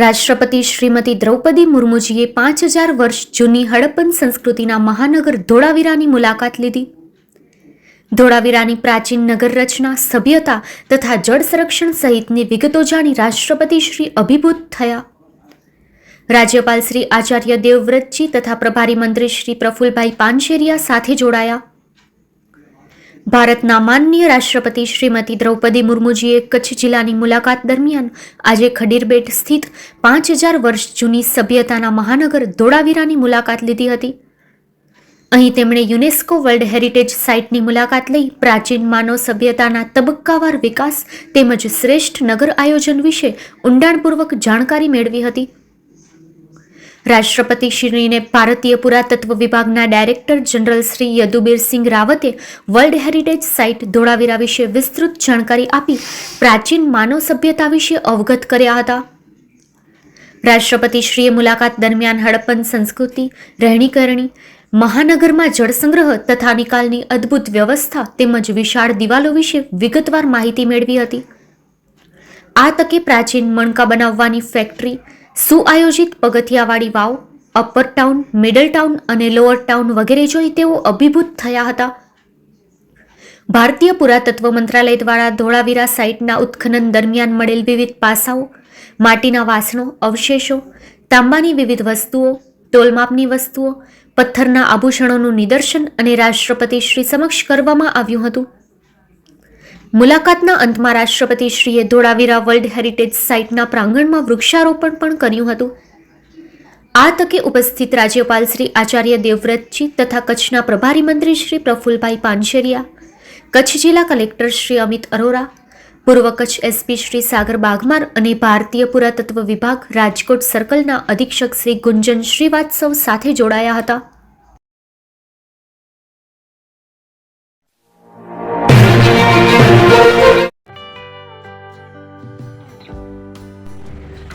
રાષ્ટ્રપતિ શ્રીમતી દ્રૌપદી મુર્મુજીએ પાંચ હજાર વર્ષ જૂની હડપ્પન સંસ્કૃતિના મહાનગર ધોળાવીરાની મુલાકાત લીધી. ધોળાવીરાની પ્રાચીન નગર રચના, સભ્યતા તથા જળ સંરક્ષણ સહિતની વિગતો જાણી રાષ્ટ્રપતિ શ્રી અભિભૂત થયા. રાજ્યપાલ શ્રી આચાર્ય દેવવ્રતજી તથા પ્રભારી મંત્રી શ્રી પ્રફુલભાઈ પાનશેરિયા સાથે જોડાયા. ભારતના માનનીય રાષ્ટ્રપતિ શ્રીમતી દ્રૌપદી મુર્મુજીએ કચ્છ જિલ્લાની મુલાકાત દરમિયાન આજે ખડીરબેટ સ્થિત પાંચ હજાર વર્ષ જૂની સભ્યતાના મહાનગર ધોળાવીરાની મુલાકાત લીધી હતી. અહીં તેમણે યુનેસ્કો વર્લ્ડ હેરિટેજ સાઇટની મુલાકાત લઈ પ્રાચીન માનવ સભ્યતાના તબક્કાવાર વિકાસ તેમજ શ્રેષ્ઠ નગર આયોજન વિશે ઊંડાણપૂર્વક જાણકારી મેળવી હતી. રાષ્ટ્રપતિ શ્રીને ભારતીય પુરાતત્વ વિભાગના ડાયરેક્ટર જનરલ શ્રી યદુબીરસિંહ રાવતે વર્લ્ડ હેરિટેજ સાઇટ ધોળાવીરા વિશે વિસ્તૃત જાણકારી આપી પ્રાચીન માનવ સભ્યતા વિશે અવગત કર્યા હતા. રાષ્ટ્રપતિશ્રીએ મુલાકાત દરમિયાન હડપ્પન સંસ્કૃતિ, રહેણીકરણી, મહાનગરમાં જળસંગ્રહ તથા નિકાલની અદ્ભુત વ્યવસ્થા તેમજ વિશાળ દિવાલો વિશે વિગતવાર માહિતી મેળવી હતી. આ તકે પ્રાચીન મણકા બનાવવાની ફેક્ટરી સુઆયોજિત પગથિયાવાળી વાવ અપર ટાઉન મિડલ ટાઉન અને લોઅર ટાઉન વગેરે જોઈ તેઓ અભિભૂત થયા હતા. ભારતીય પુરાતત્વ મંત્રાલય દ્વારા ધોળાવીરા સાઇટના ઉત્ખનન દરમિયાન મળેલ વિવિધ પાસાઓ, માટીના વાસણો, અવશેષો, તાંબાની વિવિધ વસ્તુઓ, તોલમાપની વસ્તુઓ, પથ્થરના આભૂષણોનું નિદર્શન અને રાષ્ટ્રપતિ શ્રી સમક્ષ કરવામાં આવ્યું હતું. મુલાકાતના અંતમાં રાષ્ટ્રપતિશ્રીએ ધોળાવીરા વર્લ્ડ હેરિટેજ સાઇટના પ્રાંગણમાં વૃક્ષારોપણ પણ કર્યું હતું. આ તકે ઉપસ્થિત રાજ્યપાલ શ્રી આચાર્ય દેવવ્રતજી તથા કચ્છના પ્રભારી મંત્રી શ્રી પ્રફુલભાઈ પાનશેરિયા કચ્છ જિલ્લા કલેક્ટર શ્રી અમિત અરોરા, પૂર્વ કચ્છ એસપી શ્રી સાગર બાગમાર અને ભારતીય પુરાતત્વ વિભાગ રાજકોટ સર્કલના અધિક્ષક શ્રી ગુંજન શ્રીવાત્સવ સાથે જોડાયા હતા.